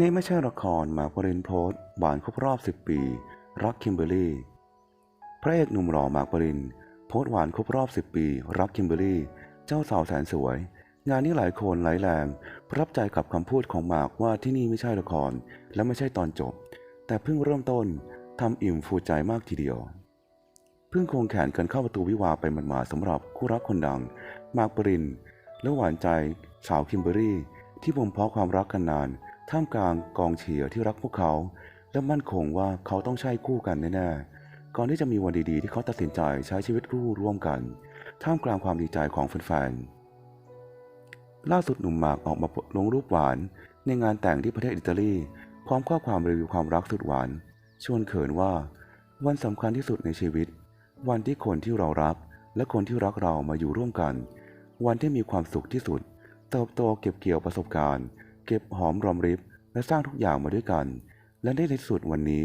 นี่ไม่ใช่ละครมาร์กปรินโพสหวานครบรอบ 10 ปี รักคิมเบอรี่ พระเอกหนุ่มหล่อมาร์กปริน โพสหวานครบรอบ 10 ปี รักคิมเบอรี่ เจ้าสาวแสนสวย งานนี้หลายคนหลายแรงประทับใจกับคำพูดของมาร์กว่าที่นี่ไม่ใช่ละคร และไม่ใช่ตอนจบ แต่เพิ่งเริ่มต้นทำอิ่มฟูใจมากทีเดียว เพิ่งคงแขนกันเข้าประตูวิวาห์ไปหมาดๆสำหรับคู่รักคนดัง มาร์กปรินและหวานใจสาวคิมเบอรรี่ ที่บ่มเพาะความรักกันนาน ท่ามกลางกองเชียร์ที่รักพวกเขา และมั่นคงว่าเขาต้องใช่คู่กันแน่ๆ ก่อนที่จะมีวันดีๆ ที่เขาตัดสินใจใช้ชีวิตคู่ร่วมกัน ท่ามกลางความดีใจของแฟนๆ ล่าสุดหนุ่มหมากออกมาลงรูปหวาน ในงานแต่งที่ประเทศอิตาลีพร้อมข้อความรีวิวความรักสุดหวาน ชวนเขินว่า วันสำคัญที่สุดในชีวิต วันที่คนที่เรารักและคนที่รักเรามาอยู่ร่วมกัน วันที่มีความสุขที่สุด เติบโตเก็บเกี่ยวประสบการณ์ เก็บหอมรอมริบและสร้างทุกอย่างมาด้วยกัน และได้ในสุดวันนี้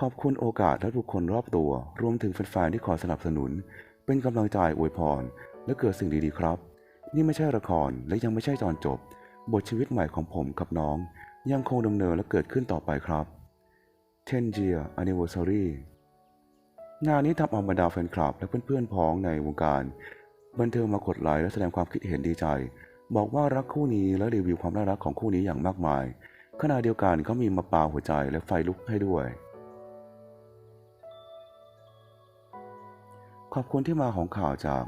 ขอบคุณโอกาสและทุกคนรอบตัว รวมถึงแฟนๆที่คอยสนับสนุน เป็นกำลังใจอวยพร และเกิดสิ่งดีๆครับ นี่ไม่ใช่ละครและยังไม่ใช่ตอนจบ บทชีวิตใหม่ของผมกับน้อง ยังคงดำเนินและเกิดขึ้นต่อไปครับ10 year anniversary งานนี้ทำเอาบรรดาแฟนคลับ และเพื่อนๆพ้องในวงการ บันเทิงมากดไลค์และแสดงความคิดเห็นดีใจ บอกว่ารักคู่นี้และรีวิวความน่ารักของคู่นี้อย่างมากมาย ขณะเดียวกันก็มีมาปาหัวใจและไฟลุกให้ด้วย ขอบคุณที่มาของข่าวจาก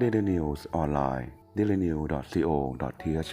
Daily News Online dailynews.co.th